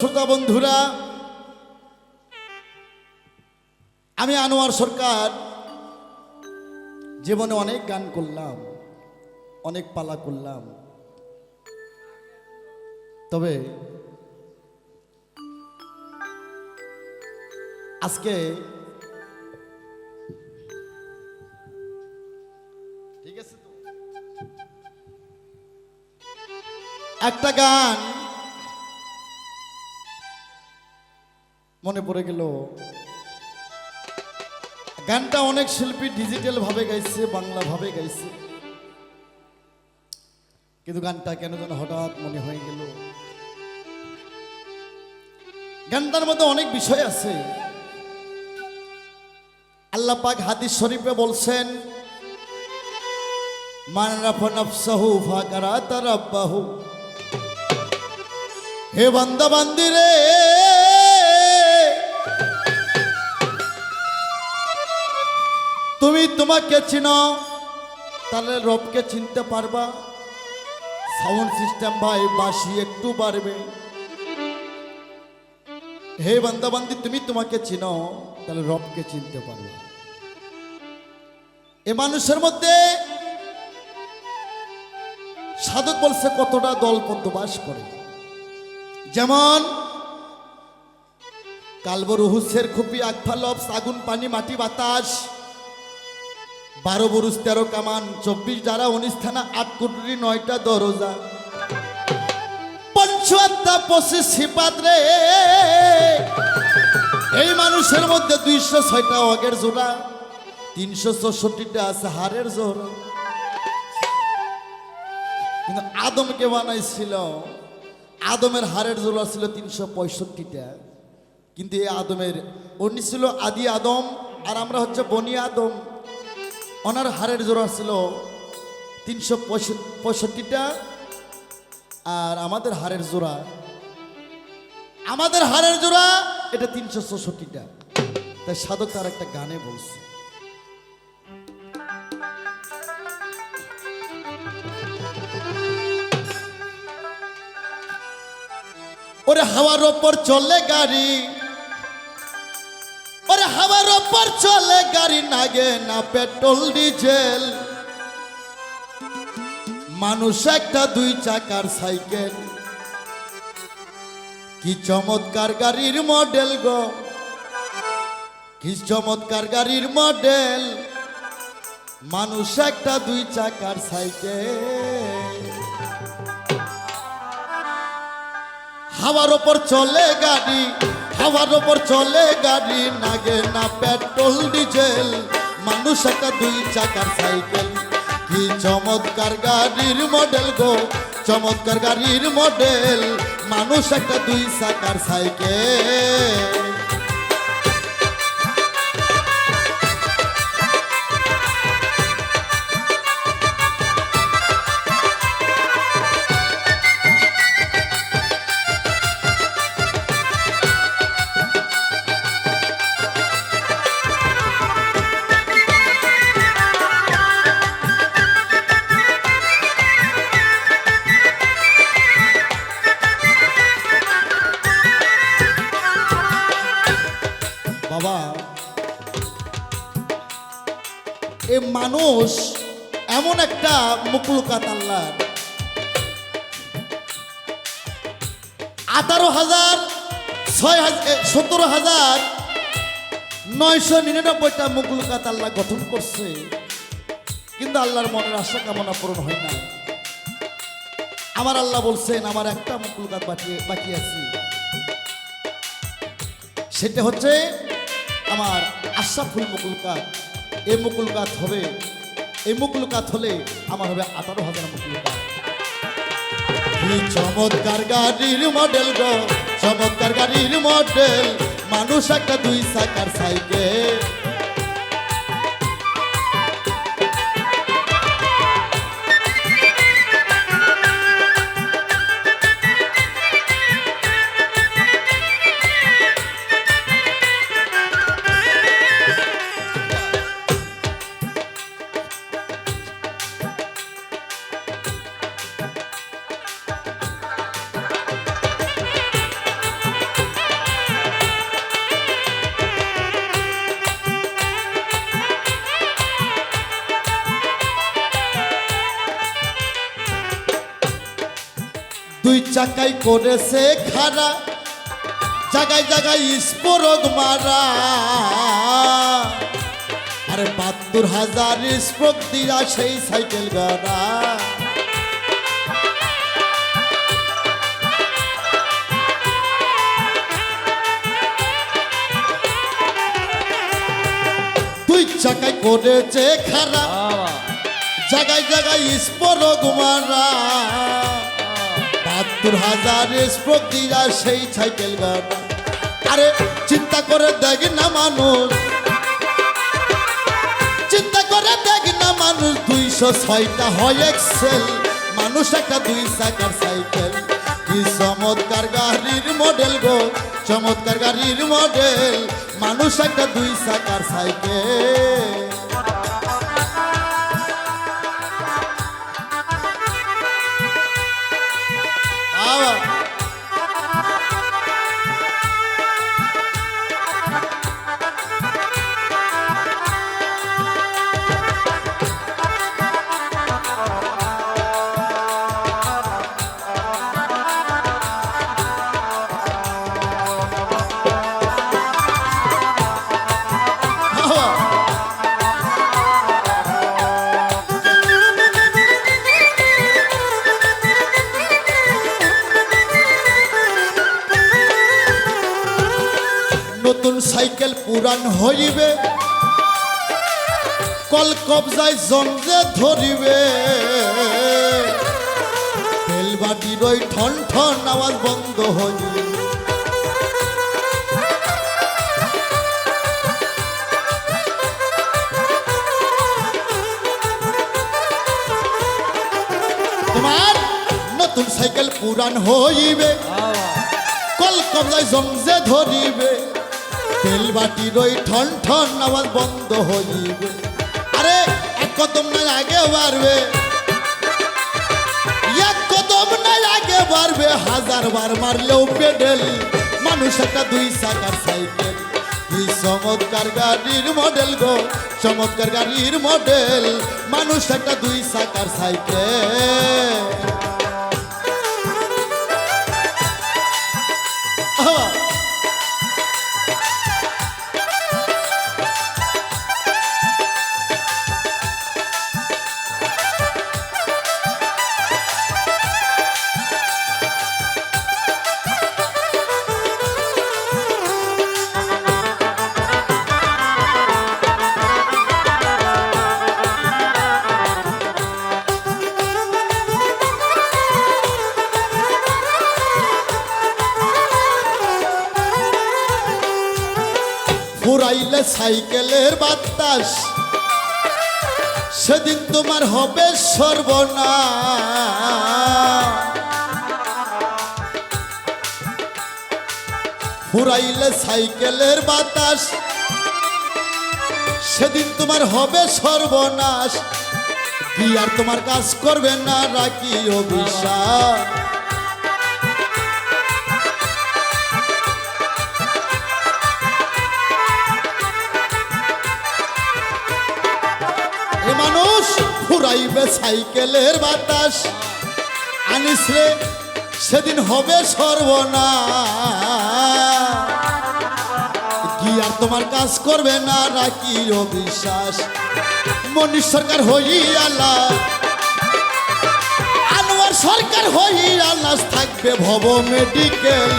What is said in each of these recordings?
শ্রোতা বন্ধুরা, আমি আনোয়ার সরকার। জীবনে অনেক গান করলাম, অনেক পালা করলাম। তবে আজকে ঠিক আছে একটা গান মনে পড়ে গেল। গানটা অনেক শিল্পী ডিজিটাল ভাবে গাইছে, বাংলা ভাবে গাইছে। কিন্তু গানটা কেন যেন হঠাৎ মনে হয়ে গেল। গানটার মধ্যে অনেক বিষয় আছে। আল্লাহ পাক হাদিস শরীফে বলছেন হে বান্দা, বান্দিরে! তুমি তোমাকে চিনো, তাহলে রবকে চিনতে পারবা। সাউন্ড সিস্টেম ভাই বাসি একটু বাড়বে। হে বান্দা বান্দি তুমি তোমাকে চিনো, তাহলে রবকে চিনতে পারবে। এ মানুষের মধ্যে সাধক বলছে কতটা দল বাস করে। যেমন কালবর হুসের খুপি আকফালপস আগুন পানি, মাটি, বাতাস বারো বরুষ তেরো কামান, চব্বিশ যারা, উনিশ থানা, আট কুটুরি, নয়টা দরজা। পঞ্চাত্তা পঁচিশ সিপাত রে। এই মানুষের মধ্যে দুইশো ছয়টা অগের জোড়া, তিনশো চৌষট্টিটা আছে হারের জোড়া। কিন্তু আদমকে বানাইছিল, আদমের হারের জোড়া ছিল তিনশো পঁয়ষট্টিটা। কিন্তু এই আদমের উনি ছিল আদি আদম, আর আমরা হচ্ছে বনি আদম। ওনার হাড়ের জোড়া ছিল তিনশো পঁয়ষট্টিটা, আর আমাদের হাড়ের জোড়া, আমাদের হাড়ের জোড়া এটা তিনশো চৌষট্টিটা তাই সাধক তার একটা গানে বলছে। ওরে হাওয়ার ওপর চলে গাড়ি ওরে হাওয়ার ওপর চলে গাড়ি নাগে না পেট্রোল ডিজেল মানুষ একটা দুই চাকার সাইকেল কি চমৎকার গাড়ির মডেল গো কি চমৎকার গাড়ির মডেল মানুষ একটা দুই চাকার সাইকেল হাওয়ার ওপর চলে গাড়ি হাওয়ার ওপর চলে গাড়ি, নাগে না পেট্রোল, ডিজেল। মানুষ একটা দুই চাকার সাইকেল। কি চমৎকার গাড়ির মডেল গো, চমৎকার গাড়ির মডেল। মানুষ একটা দুই চাকার সাইকেল। বাবা। এ মানুষ এমন একটা মুকলুকাত আল্লাহ আঠারো হাজার ছয় হাজার সতেরো হাজার নয়শো নিরানব্বইটা মুকলুকাত আল্লাহ গঠন করছে। কিন্তু আল্লাহর মনের আশা কামনা পূরণ হয় না আমার আল্লাহ বলছেন, আমার একটা মুকলুকাত বাকি বাকি আছে। সেটা হচ্ছে আমার আশাফুল মুকুলকাত মুকুল মুকুলকাত হবে এই মুকুলকাত হলে আমার হবে আঠারো হাজার মুকুলকাত কি চমৎকার গাড়ির মডেল গো, চমৎকার গাড়ির মডেল মানুষ একটা দুই চাকার সাইকেল। চাকাই করেছে খারা। জায়গায় জায়গায় স্পোরক মারা। আরে বাহাত্তর হাজার স্পোক দিয়া সেই সাইকেল গড়া। দুই চাকায় করেছে খারা। জায়গায় জায়গায় স্পোরক মারা। বাহাত্তর হাজার দিয়া সেই সাইকেল গাড়া আরে, চিন্তা করে দেখ না মানুষ। চিন্তা করে দেখ না মানুষ, দুইশো ছয়টা হয় এক্সেল মানুষ একটা দুই চাকার সাইকেল। কি চমৎকার গাড়ির মডেল গো, চমৎকার গাড়ির মডেল। মানুষ একটা দুই চাকার সাইকেল। সাইকেল পুরান হইবে। কল কবজায় জঞ্জে ধরিবে। বেলবাটির ওই ঠন ঠন আওয়াজ বন্ধ হইবে। তোমার নতুন সাইকেল পুরান হইবে। কল কবজায় জমজে ধরিবে। তেল বাটির ওই ঠন ঠন আওয়াজ বন্ধ হইবে। আরে, এক কদম না আগে বাড়বে। এক কদম না আগে বাড়বে, হাজার বার মারলেও পেডেল। মানুষ একটা দুই চাকার সাইকেল। কি চমৎকার গাড়ির মডেল গো, চমৎকার গাড়ির মডেল। মানুষ একটা দুই চাকার সাইকেল। ফুরাইলে সাইকেলের বাতাস। সেদিন তোমার হবে সর্বনা ফুরাইলে সাইকেলের বাতাস। সেদিন তোমার হবে সর্বনাশ। কি আর তোমার কাজ করবে না, রাখি অভিশাপ। ফুরাইবে সাইকেলের বাতাস। আনিস রে, সেদিন হবে সর্বনা কি আর তোমার কাজ করবে না রাখি অবিশ্বাস। মনীষ সরকার হই আল্লাহ আনোয়ার সরকার হই আল্লাহ থাকবে ভব মেডিকেল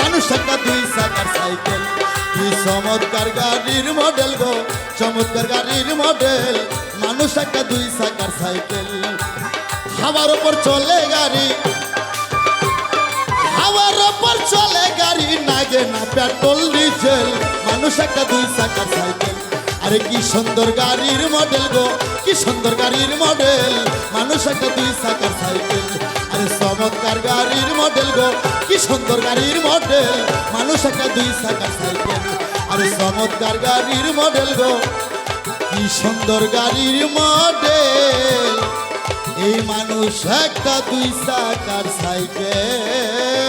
মানুষ একটা দুই চাকার সাইকেল। কি চমৎকার গাড়ির মডেল গো, চমৎকার গাড়ির মডেল মানুষ একটা দুই চাকার সাইকেল। হাওয়ার ওপর চলে গাড়ি। হাওয়ার ওপর চলে গাড়ি, নাগে না পেট্রোল, ডিজেল। মানুষ একটা দুই চাকার সাইকেল। আরে কি সুন্দর গাড়ির মডেল গো, কি সুন্দর গাড়ির মডেল মানুষ একটা দুই চাকার সাইকেল। আরে চমৎকার গাড়ির মডেল গো, কি সুন্দর গাড়ির মডেল মানুষ একটা দুই চাকা সাইকেল আরে চমৎকার গাড়ির মডেল গো, কি সুন্দর গাড়ির মডেল এই মানুষ একটা দুই চাকার সাইকেল